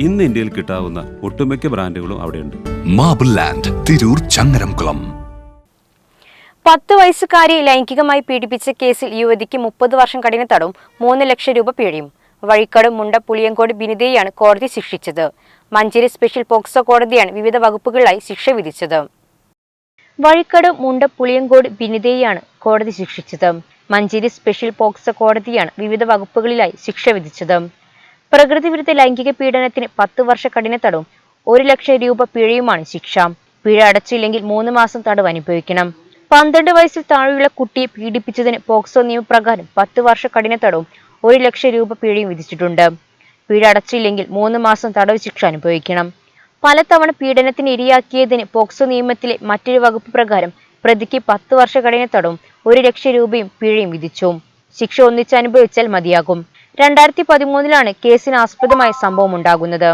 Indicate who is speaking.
Speaker 1: ഇന്ന് ഇന്ത്യയിൽ കിട്ടാവുന്ന ഒട്ടുമിക്ക ബ്രാൻഡുകളും അവിടെയുണ്ട്.
Speaker 2: Marble land Tirur Changaramkulam.
Speaker 3: പത്ത് വയസ്സുകാരി ലൈംഗികമായി പീഡിപ്പിച്ച കേസിൽ യുവതിക്ക് മുപ്പത് വർഷം കഠിന തടവും മൂന്ന് ലക്ഷം രൂപ പിഴയും. വഴിക്കട് മുണ്ട പുളിയങ്കോട് ബിനിതയെയാണ് കോടതി ശിക്ഷിച്ചത്. മഞ്ചേരി സ്പെഷ്യൽ പോക്സോ കോടതിയാണ് വിവിധ വകുപ്പുകളിലായി ശിക്ഷ വിധിച്ചത്. വഴിക്കട് മുണ്ട പുളിയങ്കോട് ബിനിതയെയാണ് കോടതി ശിക്ഷിച്ചത്. മഞ്ചേരി സ്പെഷ്യൽ പോക്സോ കോടതിയാണ് വിവിധ വകുപ്പുകളിലായി ശിക്ഷ വിധിച്ചത്. പ്രകൃതിവിരുദ്ധ ലൈംഗിക പീഡനത്തിന് പത്ത് വർഷ കഠിന തടവും ഒരു ലക്ഷം രൂപ പിഴയുമാണ് ശിക്ഷ. പിഴ അടച്ചില്ലെങ്കിൽ മൂന്ന് മാസം തടവ് അനുഭവിക്കണം. പന്ത്രണ്ട് വയസ്സിൽ താഴെയുള്ള കുട്ടിയെ പീഡിപ്പിച്ചതിന് പോക്സോ നിയമപ്രകാരം പത്ത് വർഷ കഠിന തടവും ഒരു ലക്ഷം രൂപ പിഴയും വിധിച്ചിട്ടുണ്ട്. പിഴ അടച്ചില്ലെങ്കിൽ മൂന്ന് മാസം തടവ് ശിക്ഷ അനുഭവിക്കണം. പലതവണ പീഡനത്തിന് ഇരയാക്കിയതിന് പോക്സോ നിയമത്തിലെ മറ്റൊരു വകുപ്പ് പ്രകാരം പ്രതിക്ക് പത്ത് വർഷ കഠിന തടവും ഒരു ലക്ഷം രൂപയും പിഴയും വിധിച്ചു. ശിക്ഷ ഒന്നിച്ച് അനുഭവിച്ചാൽ മതിയാകും. രണ്ടായിരത്തി പതിമൂന്നിലാണ് കേസിന് ആസ്പദമായ സംഭവം ഉണ്ടാകുന്നത്